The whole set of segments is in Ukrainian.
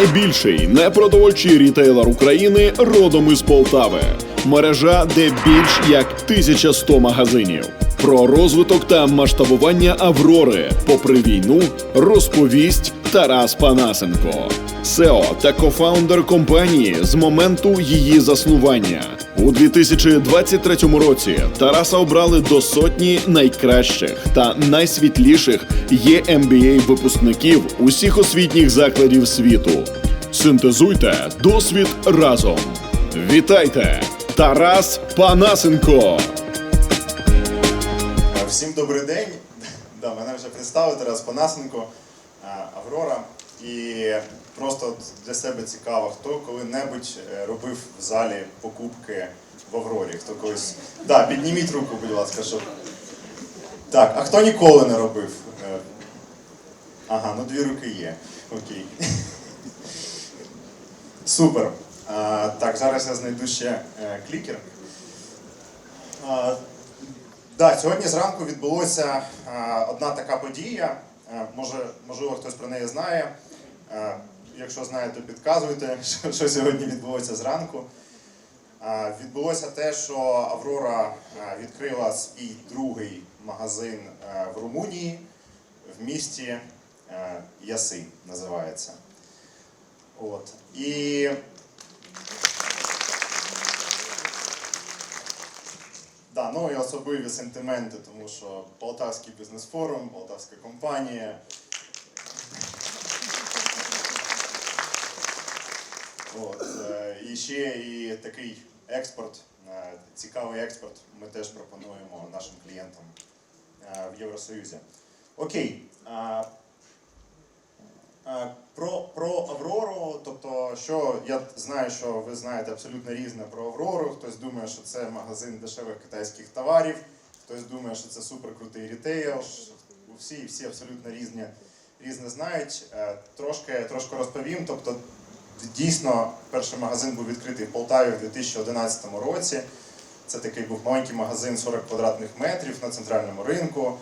найбільший непродовольчий рітейлер України родом із Полтави. Мережа, де більш як 1100 магазинів. Про розвиток та масштабування Аврори, попри війну, розповість Тарас Панасенко, СЕО та кофаундер компанії з моменту її заснування. У 2023 році Тараса обрали до сотні найкращих та найсвітліших єМБА випускників усіх освітніх закладів світу. Синтезуйте досвід разом. Вітайте, Тарас Панасенко! Всім добрий день. Да, мене вже представили Тарас Панасенко, Аврора. І просто для себе цікаво, хто коли-небудь е, робив в залі покупки в Аврорі. Хто колись. Да, підніміть руку, будь ласка, щоб. Так, а хто ніколи не робив? Е, Ага, ну дві руки є. Окей. Супер. Так, зараз я знайду ще е, клікер. Да, сьогодні зранку відбулося е, одна така подія. Може, можливо, хтось про неї знає. Якщо знає, то підказуйте, що, сьогодні відбулося зранку. Відбулося те, що Аврора відкрила свій другий магазин в Румунії в місті Яси називається. От. І Да, ну і особливі сентименти, тому що Полтавський бізнес-форум, Полтавська компанія. От, е, і ще і такий експорт, е, цікавий експорт ми теж пропонуємо нашим клієнтам е, в Євросоюзі. Окей. Про, про Аврору, тобто, що я знаю, що ви знаєте абсолютно різне про Аврору. Хтось думає, що це магазин дешевих китайських товарів, хтось думає, що це суперкрутий рітейл. Всі, всі абсолютно різні, різне знають. Трошки, трошки розповім. Тобто, дійсно, перший магазин був відкритий в Полтаві в 2011 році. Це такий був маленький магазин 40 квадратних метрів на центральному ринку.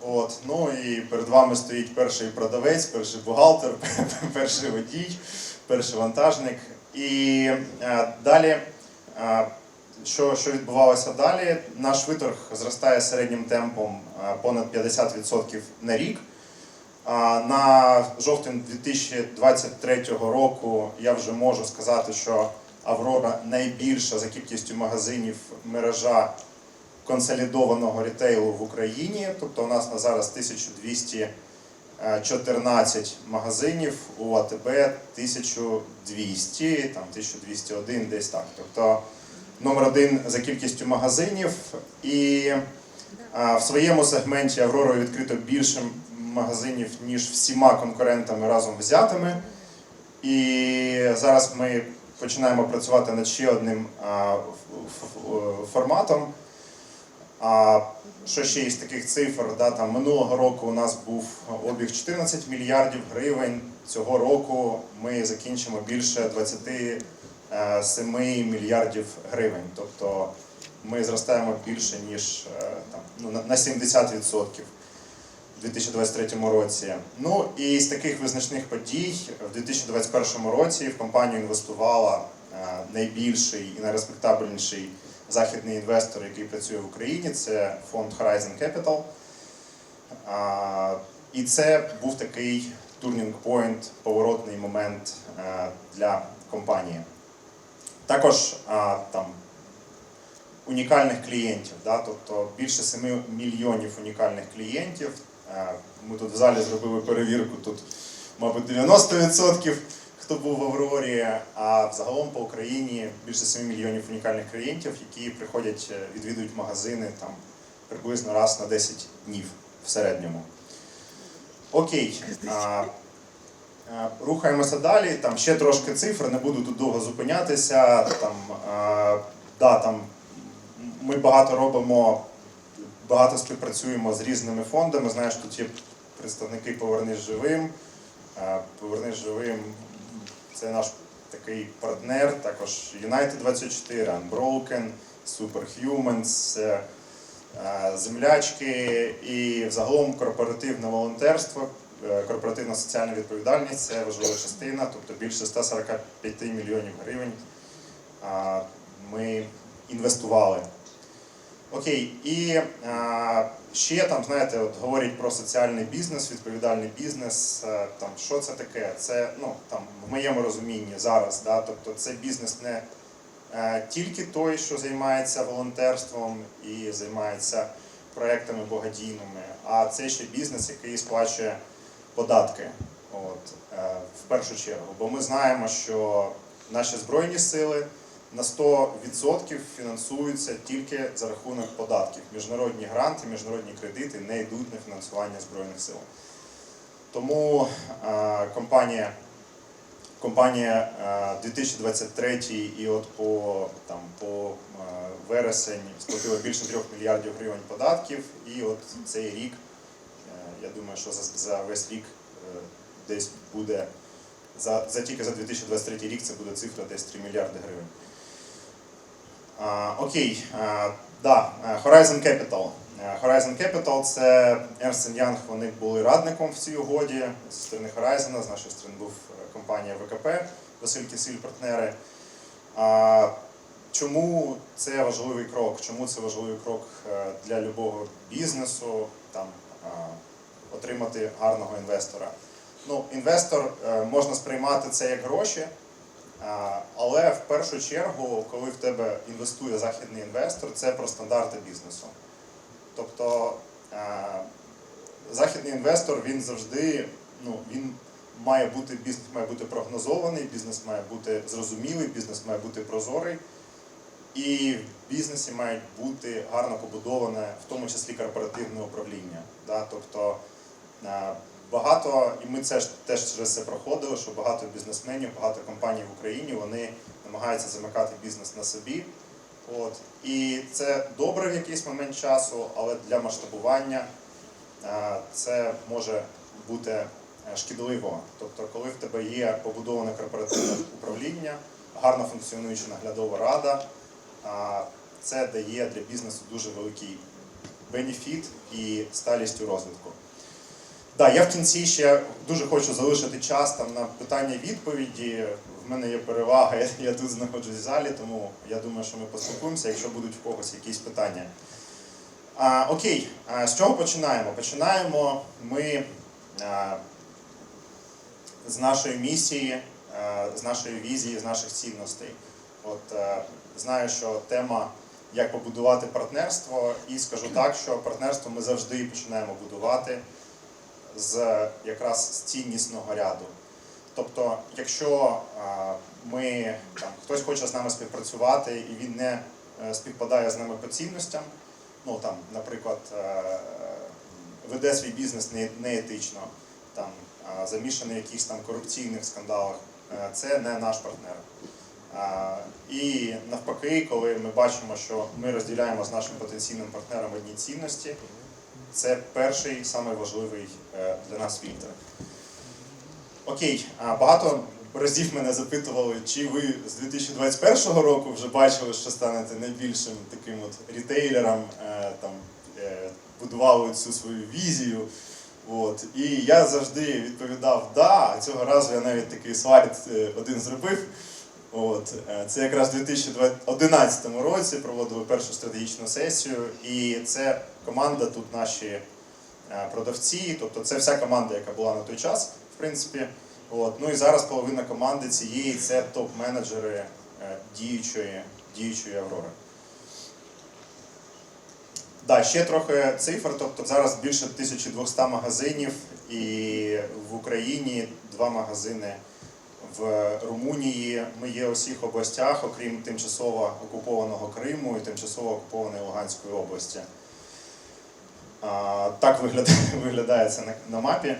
От, ну і перед вами стоїть перший продавець, перший бухгалтер, перший водій, перший вантажник. І е, далі, е, що, що відбувалося далі? Наш виторг зростає середнім темпом е, понад 50% на рік. На жовтень 2023 року я вже можу сказати, що Аврора найбільша за кількістю магазинів мережа консолідованого рітейлу в Україні. Тобто у нас на зараз 1214 магазинів, у АТБ 1200, там 1201 десь так. Тобто номер один за кількістю магазинів. І в своєму сегменті Авророю відкрито більше магазинів, ніж всіма конкурентами разом взятими. І зараз ми починаємо працювати над ще одним форматом. А що ще із таких цифр? Да, там, минулого року у нас був обіг 14 мільярдів гривень. Цього року ми закінчимо більше 27 мільярдів гривень. Тобто ми зростаємо більше, ніж е, там, ну, на- на 70% у 2023 році. Ну і з таких визначних подій в 2021 році в компанію інвестувала е, найбільший і найреспектабельніший західний інвестор, який працює в Україні, це фонд Horizon Capital. І це був такий turning point, поворотний момент е, для компанії. Також там унікальних клієнтів, да, тобто більше 7 мільйонів унікальних клієнтів. Ми тут в залі зробили перевірку, тут, мабуть, 90% хто був в Аврорі, а взагалом по Україні більше 7 мільйонів унікальних клієнтів, які приходять, е, відвідують магазини там приблизно раз на 10 днів в середньому. Окей. Рухаємося далі. Там ще трошки цифр, не буду тут довго зупинятися. Там, да, там ми багато робимо, багато співпрацюємо з різними фондами. Знаєш, тут є представники Повернись живим. Е, Повернись живим це наш такий партнер, також United 24, Unbroken, Superhumans, е, землячки і взагалом корпоративне волонтерство. е, корпоративна соціальна відповідальність це важлива частина, тобто більше 145 мільйонів гривень ми інвестували. Окей, і а, ще там, знаєте, от говорять про соціальний бізнес, відповідальний бізнес. е, Там що це таке? Це ну там в моєму розумінні зараз, да, тобто це бізнес не е, тільки той, що займається волонтерством і займається проектами благодійними, а це ще бізнес, який сплачує податки. От, е, в першу чергу. Бо ми знаємо, що наші збройні сили на 100% фінансуються тільки за рахунок податків. Міжнародні гранти, міжнародні кредити не йдуть на фінансування збройних сил. Тому е, компанія, компанія е, 2023 і от по, там, по е, вересень сплатила більше 3 мільярдів гривень податків, і от цей рік, е, я думаю, що за, за весь рік е, десь буде за, за тільки за 2023 рік це буде цифра десь 3 мільярди гривень. Окей, да, е, Horizon Capital. Е, Horizon Capital це Ernst Young, вони були радником в цій угоді зі сторони Horizon, з нашої сторони був е, компанія ВКП, Василь Кисиль, партнери. Чому це важливий крок? Чому це важливий крок для любого бізнесу там, отримати гарного інвестора? Ну, інвестор можна сприймати це як гроші, але в першу чергу, коли в тебе інвестує західний інвестор, це про стандарти бізнесу. Тобто е, західний інвестор він завжди ну, він має бути бізнес має бути прогнозований, бізнес має бути зрозумілий, бізнес має бути прозорий. І в бізнесі має бути гарно побудоване, в тому числі корпоративне управління. Да? Тобто е, багато, і ми це ж теж через це проходили, що багато бізнесменів, багато компаній в Україні вони намагаються замикати бізнес на собі. От. І це добре в якийсь момент часу, але для масштабування е, це може бути е, шкідливо. Тобто, коли в тебе є побудоване корпоративне управління, гарно функціонуюча наглядова рада, а, це дає для бізнесу дуже великий бенефіт і сталість у розвитку. Так, я в кінці ще дуже хочу залишити час там на питання-відповіді. В мене є перевага, я, тут знаходжусь в залі, тому я думаю, що ми поспілкуємося, якщо будуть в когось якісь питання. А, окей, а, з чого починаємо? Починаємо ми а, з нашої місії, а, з нашої візії, з наших цінностей. От е, знаю, що тема як побудувати партнерство, і скажу так, що партнерство ми завжди починаємо будувати з якраз з ціннісного ряду. Тобто, якщо ми там хтось хоче з нами співпрацювати і він не е, співпадає з нами по цінностям, ну там, наприклад, е, веде свій бізнес не- неетично, там замішаний в якихось там корупційних скандалах, е, це не наш партнер. І навпаки, коли ми бачимо, що ми розділяємо з нашим потенційним партнером одні цінності, це перший самий важливий е, для нас фільтр. Окей, багато разів мене запитували, чи ви з 2021 року вже бачили, що станете найбільшим таким от рітейлером, е, там, е, будували цю свою візію. От. І я завжди відповідав да, а цього разу я навіть такий слайд один зробив. От, е, це якраз у 2011 році проводили першу стратегічну сесію, і це команда, тут наші е, продавці, тобто це вся команда, яка була на той час, в принципі. От, ну і зараз половина команди цієї це топ-менеджери е, діючої, діючої Аврори. Да, ще трохи цифр. Тобто зараз більше 1200 магазинів, і в Україні два магазини в Румунії. Ми є у всіх областях, окрім тимчасово окупованого Криму і тимчасово окупованої Луганської області. Так виглядає, це на, мапі.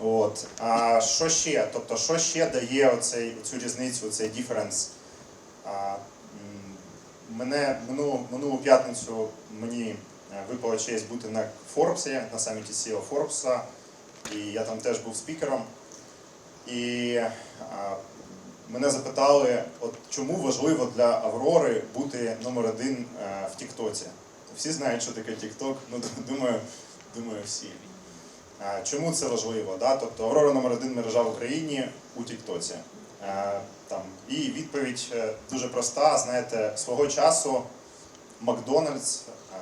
От. А що ще? Тобто, що ще дає оцей, цю різницю, цей діференс? Мене минулу, минулу п'ятницю мені е, випала честь бути на Форбсі, на саміті CEO Форбса, і я там теж був спікером. І а, мене запитали, от чому важливо для Аврори бути номер один е, в Тіктоці. Всі знають, що таке Тікток, ну думаю, думаю, всі. Е, Чому це важливо? Да? Тобто Аврора номер один мережа в Україні у Тіктоці. Е, Там. І відповідь е, дуже проста. Знаєте, свого часу Макдональдс, е,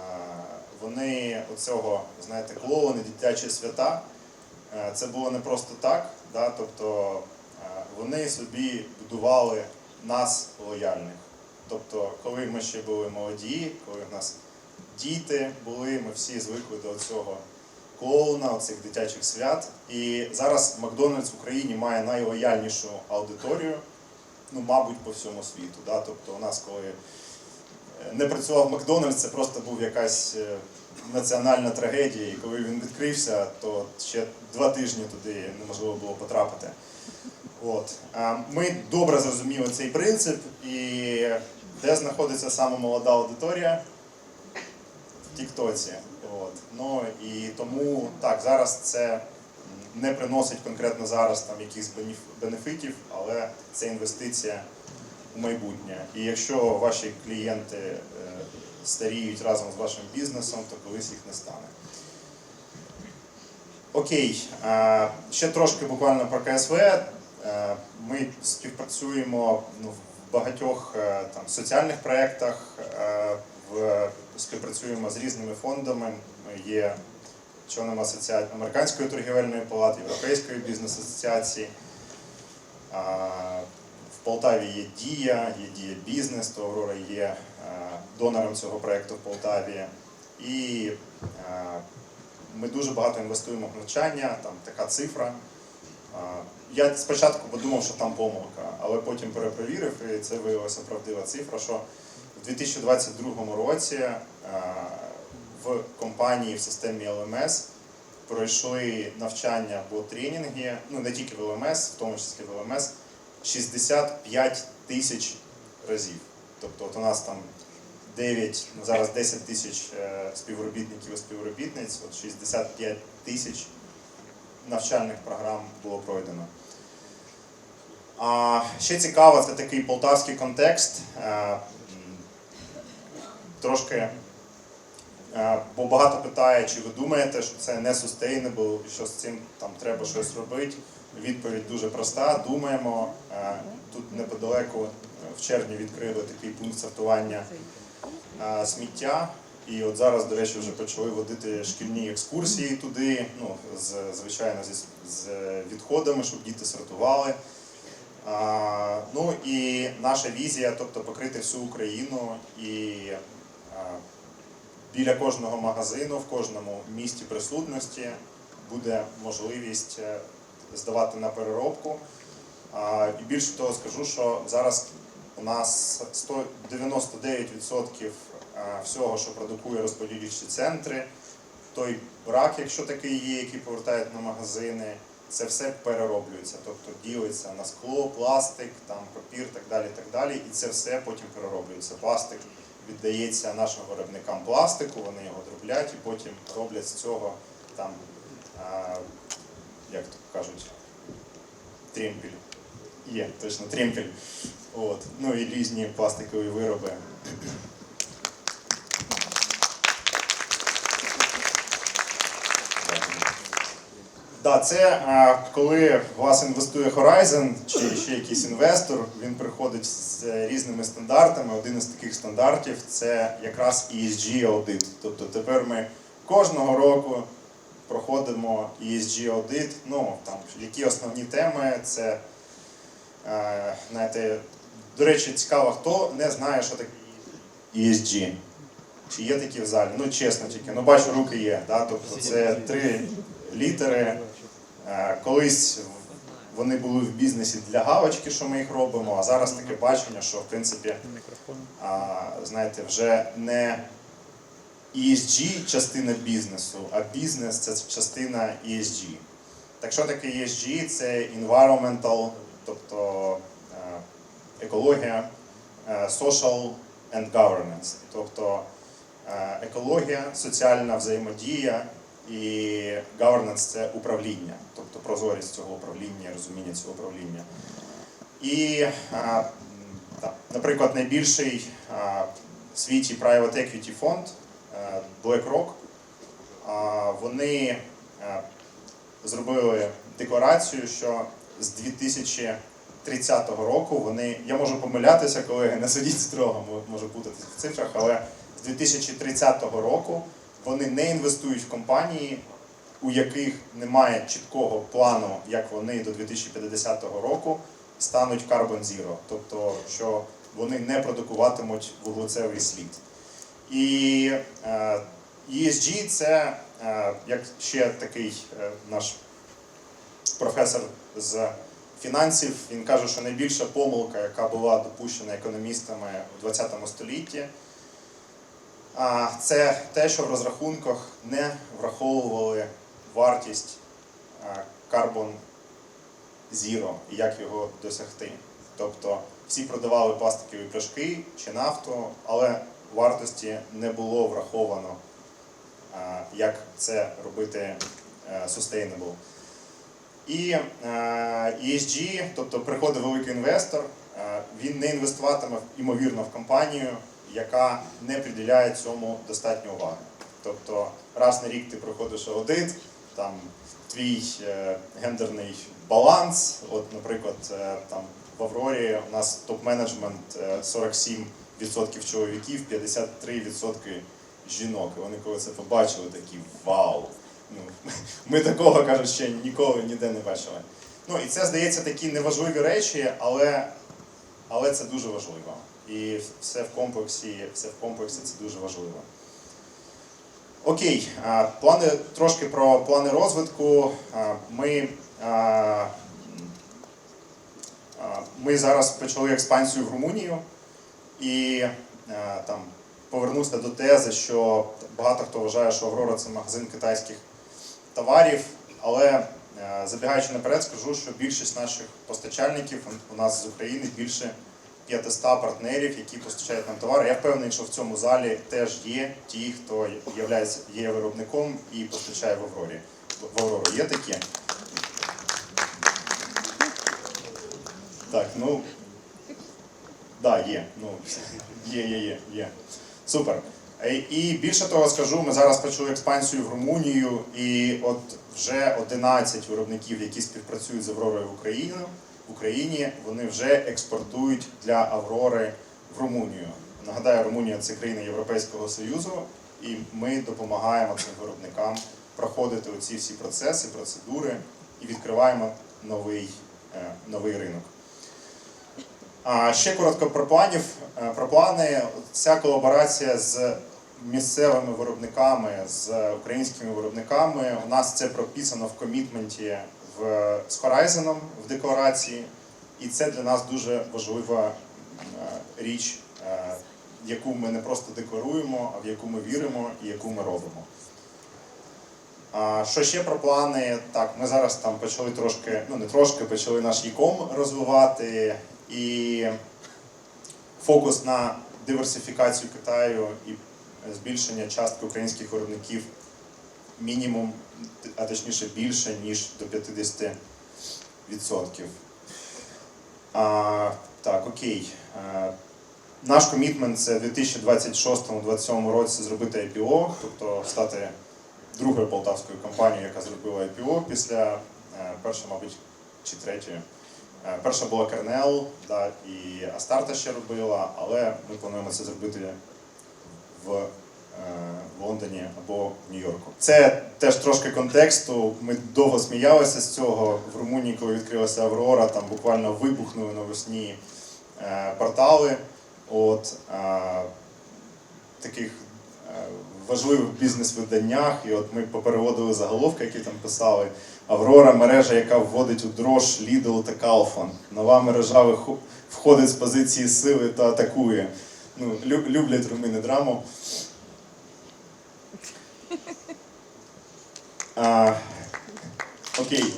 вони оцього, знаєте, клоуни, дитячі свята. Е, Це було не просто так. Да? Тобто е, вони собі будували нас лояльних. Тобто, коли ми ще були молоді, коли в нас діти були, ми всі звикли до цього клоуна, цих дитячих свят. І зараз Макдональдс в Україні має найлояльнішу аудиторію, ну, мабуть, по всьому світу. Да? Тобто, у нас, коли е, не працював Макдональдс, це просто був якась національна трагедія. І коли він відкрився, то ще два тижні туди неможливо було потрапити. От. Ми добре зрозуміли цей принцип, і де знаходиться саме молода аудиторія? В Тіктоці. От. Ну, і тому так, зараз це не приносить конкретно зараз там якихось бенеф- бенефітів, але це інвестиція у майбутнє. І якщо ваші клієнти е, старіють разом з вашим бізнесом, то колись їх не стане. Окей, ще трошки буквально про КСВ. Е, Ми співпрацюємо ну, в багатьох е, там, соціальних проєктах, е, співпрацюємо з різними фондами. Ми є членом асоціації Американської торгівельної палати, Європейської бізнес-асоціації. В Полтаві є Дія, є Дія Бізнес, то Аврора є донором цього проєкту в Полтаві. І е, ми дуже багато інвестуємо в навчання, там така цифра. Я спочатку подумав, що там помилка, але потім перепровірив, і це виявилася правдива цифра, що в 2022 році в компанії в системі LMS пройшли навчання або тренінги, ну не тільки в LMS, в тому числі в LMS, 65 тисяч разів. Тобто от у нас там 9, ну зараз 10 тисяч е, співробітників і співробітниць, от 65 тисяч навчальних програм було пройдено. А ще цікаво, це такий полтавський контекст. Е, Трошки, е, бо багато питає, чи ви думаєте, що це не sustainable, що з цим там треба щось робити. Відповідь дуже проста. Думаємо. Тут неподалеку в червні відкрили такий пункт сортування сміття. І от зараз, до речі, вже почали водити шкільні екскурсії туди, ну, з, звичайно, зі, з відходами, щоб діти сортували. А, ну і наша візія, тобто покрити всю Україну і а, біля кожного магазину, в кожному місті присутності буде можливість е, здавати на переробку. А, І більше того скажу, що зараз у нас 199% всього, що продукує розподілючі центри, той брак, якщо такий є, який повертають на магазини, це все перероблюється, тобто ділиться на скло, пластик, там папір, так далі, так далі, і це все потім перероблюється. Пластик віддається нашим виробникам пластику, вони його дроблять і потім роблять з цього там, а, як то кажуть, тремпель. Є, точно, тремпель. От. Ну і різні пластикові вироби. Да, це а, коли в вас інвестує Horizon чи ще якийсь інвестор, він приходить з е, різними стандартами. Один із таких стандартів це якраз ESG аудит. Тобто тепер ми кожного року проходимо ESG аудит. Ну там які основні теми це е, знаєте, до речі, цікаво, хто не знає, що таке ESG. Чи є такі в залі? Ну, чесно тільки, ну бачу, руки є. Да? Тобто це три літери. Е, Колись вони були в бізнесі для галочки, що ми їх робимо, а зараз таке бачення, що в принципі, знаєте, вже не ESG частина бізнесу, а бізнес це частина ESG. Так що таке ESG? Це environmental, тобто е, екологія, е, social and governance. Тобто е, екологія, соціальна взаємодія і governance – це управління, тобто прозорість цього управління, розуміння цього управління. І, наприклад, найбільший в світі private equity фонд BlackRock, вони зробили декларацію, що з 2030 року вони, я можу помилятися, колеги, не судіть строго, мо- можу путатися в цифрах, але з 2030 року вони не інвестують в компанії, у яких немає чіткого плану, як вони до 2050 року стануть Carbon Zero, тобто що вони не продукуватимуть вуглецевий слід. І е, ESG це е, як ще такий е, наш професор з фінансів. Він каже, що найбільша помилка, яка була допущена економістами у 20 столітті, це те, що в розрахунках не враховували вартість Carbon Zero і як його досягти. Тобто всі продавали пластикові пляшки чи нафту, але вартості не було враховано, як це робити е, sustainable. І е, ESG, тобто приходить великий інвестор, е, він не інвестуватиме ймовірно в компанію, яка не приділяє цьому достатньо уваги. Тобто раз на рік ти проходиш аудит, там твій е, гендерний баланс. От, наприклад, там в Аврорі у нас топ-менеджмент е, 47% чоловіків, 53% жінок. І вони коли це побачили, такі вау! Ну, ми такого кажуть, ще ніколи ніде не бачили. Ну і це здається такі неважливі речі, але, але це дуже важливо. І все в комплексі, все в комплексі це дуже важливо. Окей, плани трошки про плани розвитку. Ми, ми зараз почали експансію в Румунію і там повернуся до тези, що багато хто вважає, що Аврора це магазин китайських товарів, але е, забігаючи наперед, скажу, що більшість наших постачальників у нас з України більше 500 партнерів, які постачають нам товари. Я впевнений, що в цьому залі теж є ті, хто є виробником і постачає в Аврорі. В Аврору є такі? Так, ну. Да, є. Ну, є, є, є, є. Супер. Е, І більше того скажу, ми зараз почали експансію в Румунію, і от вже 11 виробників, які співпрацюють з Авророю в Україну, в Україні, вони вже експортують для Аврори в Румунію. Нагадаю, Румунія це країна Європейського Союзу, і ми допомагаємо цим виробникам проходити оці всі процеси, процедури і відкриваємо новий, е, новий ринок. А ще коротко про планів. Е, Про плани. Ця колаборація з місцевими виробниками, з українськими виробниками. У нас це прописано в комітменті в, з Horizon в декларації, і це для нас дуже важлива е, річ, е, яку ми не просто декларуємо, а в яку ми віримо і яку ми робимо. Що ще про плани? Так, ми зараз там почали трошки, ну не трошки, почали наш e-com розвивати і фокус на диверсифікацію Китаю і збільшення частки українських виробників мінімум, а точніше більше, ніж до 50%. А, так, окей. Наш комітмент це в 2026-2027 році зробити IPO, тобто стати другою полтавською компанією, яка зробила IPO після е, першої, мабуть, чи третьої. Е, Перша була Кернел, да, і Астарта ще робила, але ми плануємо це зробити в е, Лондоні або в Нью-Йорку. Це теж трошки контексту. Ми довго сміялися з цього. В Румунії, коли відкрилася Аврора, там буквально вибухнули навесні е, портали. От, е, таких важливих бізнес-виданнях, і от ми попереводили заголовки, які там писали. Аврора мережа, яка вводить у дрож Lidl та Kaufland. Нова мережа вихо- входить з позиції сили та атакує. Ну, лю- люблять румини драму. А, окей.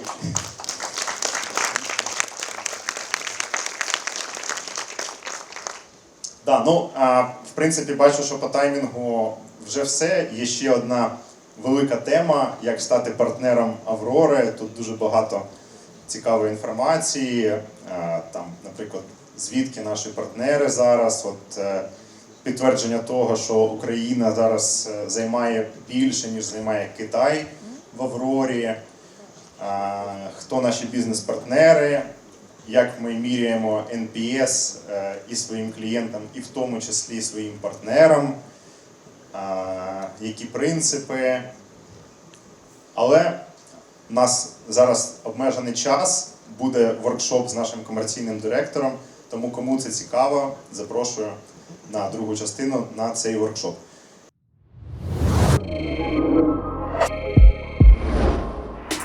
Да, ну, а, в принципі, бачу, що по таймінгу вже все. Є ще одна велика тема, як стати партнером Аврори. Тут дуже багато цікавої інформації. А, Там, наприклад, звідки наші партнери зараз. От, е, підтвердження того, що Україна зараз е, займає більше, ніж займає Китай в Аврорі. хто наші бізнес-партнери, як ми міряємо NPS е, і своїм клієнтам, і в тому числі своїм партнерам, які принципи. Але у нас зараз обмежений час, буде воркшоп з нашим комерційним директором. Тому кому це цікаво, запрошую на другу частину на цей воркшоп.